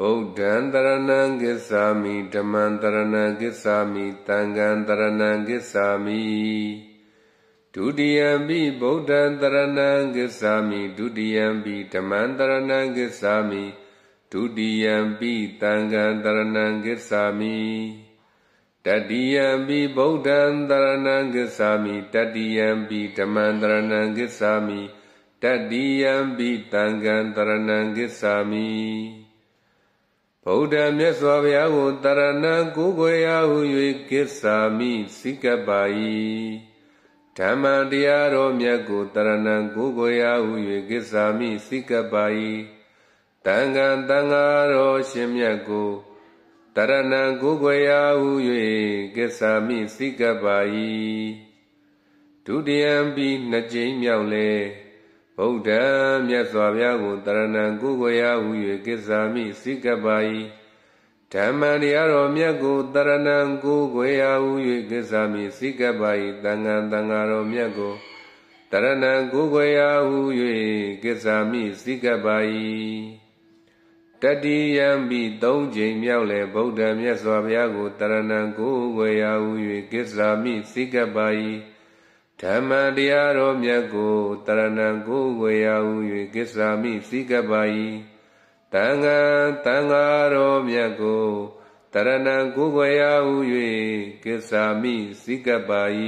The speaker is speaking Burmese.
ဗုဒ္ဓံတရဏံကိစ္ဆာမိဓမ္မံတရဏံကိစ္ဆာမိသံဃံတရဏံကိစ္ဆာမိဒုတိယံပိဗုဒ္ဓံတရဏံကိစ္ဆာမိဒုတိယံပိဓမ္မံတရဏံကိစ္ဆာမိဒုတိယံပိသံဃံတရဏံကိစ္ဆာမိတတိယံပိဗုဒ္ဓံတရဏံကိစ္ဆာမိတတိယံပိဓမ္မံတရဏံကိစ္ဆာမိတတိယံပိသံဃံတရဏံကိစ္ဆာမိ ဗုဒ္ဓမြတ်စွာဘုရားကိုတရဏံကိုးကွယ်ရာဟု၍ကိစ္ဆာမိစိကပ္ပါယဓမ္မတရားတော်မြတ်ကိုတရဏံကိုးကွယ်ရာဟု၍ကိစ္ဆာမိစိကပ္ပါယတန်ခါတန်ဃာတော်ရှင်မြတ်ကိုတရဏံကိုးကွယ်ရာဟု၍ကိစ္ဆာမိစိကပ္ပါယဒုတိယံပြီးနှစ်ကြိမ်မြောက်လေ ဗုဒ္ဓမြတ်စွာဘုရားကိုတရဏံကိုးကွယ်ရာဟု၍ကိစ္ဆာမိစိကပ္ပါယဓမ္မတရားတော်မြတ်ကိုတရဏံကိုးကွယ်ရာဟု၍ကိစ္ဆာမိစိကပ္ပါယတန်ခါတန်ဃာတော်မြတ်ကိုတရဏံကိုးကွယ်ရာဟု၍ကိစ္ဆာမိစိကပ္ပါယတတိယံပိသုံးချိန်မြောက်လေဗုဒ္ဓမြတ်စွာဘုရားကိုတရဏံကိုးကွယ်ရာဟု၍ကိစ္ဆာမိစိကပ္ပါယ ဓမ္မတရားတော်မြတ်ကိုတရဏံကိုးကွယ်ရာဟု၍ကိစ္ဆာမိစိကပ္ပါယတန်ဃာတန်ဃာတော်မြတ်ကိုတရဏံကိုးကွယ်ရာဟု၍ကိစ္ဆာမိစိကပ္ပါယ